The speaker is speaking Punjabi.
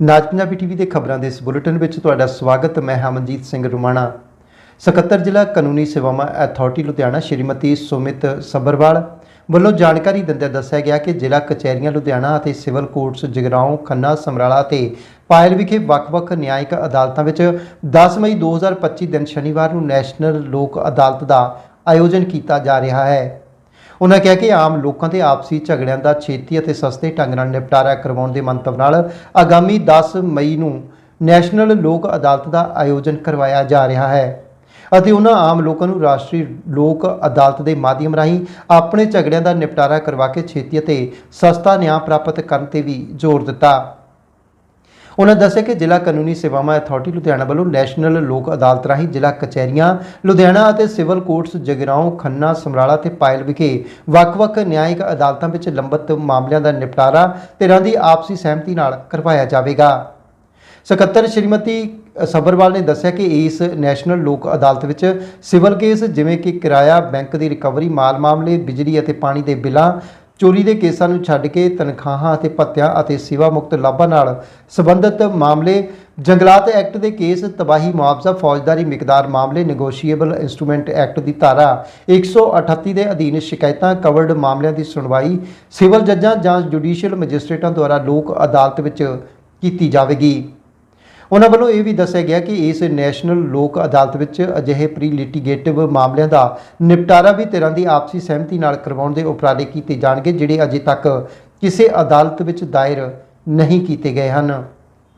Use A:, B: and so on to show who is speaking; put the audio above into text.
A: ਨਾਜ ਪੰਜਾਬੀ ਟੀਵੀ ਦੇ ਖਬਰਾਂ ਦੇ ਇਸ ਬੁਲੇਟਿਨ ਵਿੱਚ ਤੁਹਾਡਾ ਸਵਾਗਤ, ਮੈਂ ਹਮਨਜੀਤ ਸਿੰਘ ਰੁਮਾਣਾ। ਸਕੱਤਰ ਜ਼ਿਲ੍ਹਾ ਕਾਨੂੰਨੀ ਸੇਵਾਵਾਂ ਅਥਾਰਟੀ ਲੁਧਿਆਣਾ, ਸ਼੍ਰੀਮਤੀ ਸੁਮਿਤ ਸੱਭਰਵਾਲ ਵੱਲੋਂ ਜਾਣਕਾਰੀ ਦਿੰਦਿਆਂ ਦੱਸਿਆ ਗਿਆ ਕਿ ਜ਼ਿਲ੍ਹਾ ਕਚਹਿਰੀਆਂ ਲੁਧਿਆਣਾ ਅਤੇ ਸਿਵਲ ਕੋਰਟਸ ਜਗਰਾਉਂ, ਖੰਨਾ, ਸਮਰਾਲਾ ਤੇ ਪਾਇਲ ਵਿਖੇ ਵੱਖ-ਵੱਖ ਨਿਆਇਕ ਅਦਾਲਤਾਂ ਵਿੱਚ 10 ਮਈ 2025 ਦਿਨ ਸ਼ਨੀਵਾਰ ਨੂੰ ਨੈਸ਼ਨਲ ਲੋਕ ਅਦਾਲਤ ਦਾ ਆਯੋਜਨ ਕੀਤਾ ਜਾ ਰਿਹਾ ਹੈ। ਉਹਨਾਂ ਕਿਹਾ ਕਿ ਆਮ ਲੋਕਾਂ ਦੇ ਆਪਸੀ ਝਗੜਿਆਂ ਦਾ ਛੇਤੀ ਅਤੇ ਸਸਤੇ ਢੰਗ ਨਾਲ ਨਿਪਟਾਰਾ ਕਰਵਾਉਣ ਦੇ ਮੰਤਵ ਨਾਲ ਆਗਾਮੀ 10 ਮਈ ਨੂੰ ਨੈਸ਼ਨਲ ਲੋਕ ਅਦਾਲਤ ਦਾ ਆਯੋਜਨ ਕਰਵਾਇਆ ਜਾ ਰਿਹਾ ਹੈ ਅਤੇ ਉਹਨਾਂ ਆਮ ਲੋਕਾਂ ਨੂੰ ਰਾਸ਼ਟਰੀ ਲੋਕ ਅਦਾਲਤ ਦੇ ਮਾਧਿਅਮ ਰਾਹੀਂ ਆਪਣੇ ਝਗੜਿਆਂ ਦਾ ਨਿਪਟਾਰਾ ਕਰਵਾ ਕੇ ਛੇਤੀ ਅਤੇ ਸਸਤਾ ਨਿਆਂ ਪ੍ਰਾਪਤ ਕਰਨ ਤੇ ਵੀ ਜ਼ੋਰ ਦਿੱਤਾ। ਉਹਨਾਂ ਦੱਸਿਆ ਕਿ ਜ਼ਿਲ੍ਹਾ ਕਾਨੂੰਨੀ ਸੇਵਾਵਾਂ ਅਥਾਰਟੀ ਲੁਧਿਆਣਾ ਵੱਲੋਂ ਨੈਸ਼ਨਲ ਲੋਕ ਅਦਾਲਤ ਰਾਹੀਂ ਜ਼ਿਲ੍ਹਾ ਕਚਹਿਰੀਆਂ, ਲੁਧਿਆਣਾ ਅਤੇ ਸਿਵਲ ਕੋਰਟਸ, ਜਗਰਾਉਂ, ਖੰਨਾ, ਸਮਰਾਲਾ ਤੇ ਪਾਇਲ ਵਿਖੇ ਵੱਖ-ਵੱਖ ਨਿਆਇਕ ਅਦਾਲਤਾਂ ਵਿੱਚ ਲੰਬਤ ਮਾਮਲਿਆਂ ਦਾ ਨਿਪਟਾਰਾ ਧਿਰਾਂ ਦੀ ਆਪਸੀ ਸਹਿਮਤੀ ਨਾਲ ਕਰਵਾਇਆ ਜਾਵੇਗਾ। ਸਕੱਤਰ ਸ਼੍ਰੀਮਤੀ ਸਬਰਵਾਲ ਨੇ ਦੱਸਿਆ ਕਿ ਇਸ ਨੈਸ਼ਨਲ ਲੋਕ ਅਦਾਲਤ ਵਿੱਚ ਸਿਵਲ ਕੇਸ ਜਿਵੇਂ ਕਿ ਕਿਰਾਇਆ, ਬੈਂਕ ਦੀ ਰਿਕਵਰੀ ਮਾਲ ਮਾਮਲੇ ਬਿਜਲੀ ਅਤੇ ਪਾਣੀ ਦੇ ਬਿੱਲਾਂ ਚੋਰੀ ਦੇ ਕੇਸਾਂ ਨੂੰ ਛੱਡ ਕੇ ਤਨਖਾਹਾਂ ਅਤੇ ਭੱਤਿਆਂ ਅਤੇ ਸੇਵਾ ਮੁਕਤ ਲਾਭਾਂ ਨਾਲ ਸੰਬੰਧਿਤ ਮਾਮਲੇ, ਜੰਗਲਾਤ ਐਕਟ ਦੇ ਕੇਸ, ਤਬਾਹੀ ਮੁਆਵਜ਼ਾ, ਫੌਜਦਾਰੀ ਮਿਕਦਾਰ ਮਾਮਲੇ ਨੈਗੋਸ਼ੀਏਬਲ ਇਨਸਟਰੂਮੈਂਟ ਐਕਟ ਦੀ ਧਾਰਾ 138 ਦੇ ਅਧੀਨ ਸ਼ਿਕਾਇਤਾਂ ਕਵਰਡ ਮਾਮਲਿਆਂ ਦੀ ਸੁਣਵਾਈ, ਸਿਵਲ ਜੱਜਾਂ ਜਾਂ ਜੁਡੀਸ਼ੀਅਲ ਮੈਜਿਸਟ੍ਰੇਟਾਂ ਦੁਆਰਾ ਲੋਕ ਅਦਾਲਤ ਵਿੱਚ ਕੀਤੀ ਜਾਵੇਗੀ। ਉਹਨਾਂ ਵੱਲੋਂ ਇਹ ਵੀ ਦੱਸਿਆ ਗਿਆ ਕਿ ਇਸ ਨੈਸ਼ਨਲ ਲੋਕ ਅਦਾਲਤ ਵਿੱਚ ਅਜਿਹੇ ਪ੍ਰੀ ਲਿਟੀਗੇਟਿਵ ਮਾਮਲਿਆਂ ਦਾ ਨਿਪਟਾਰਾ ਵੀ ਧਿਰਾਂ ਦੀ ਆਪਸੀ ਸਹਿਮਤੀ ਨਾਲ ਕਰਵਾਉਣ ਦੇ ਉਪਰਾਲੇ ਕੀਤੇ ਜਾਣਗੇ, ਜਿਹੜੇ ਅਜੇ ਤੱਕ ਕਿਸੇ ਅਦਾਲਤ ਵਿੱਚ ਦਾਇਰ ਨਹੀਂ ਕੀਤੇ ਗਏ ਹਨ।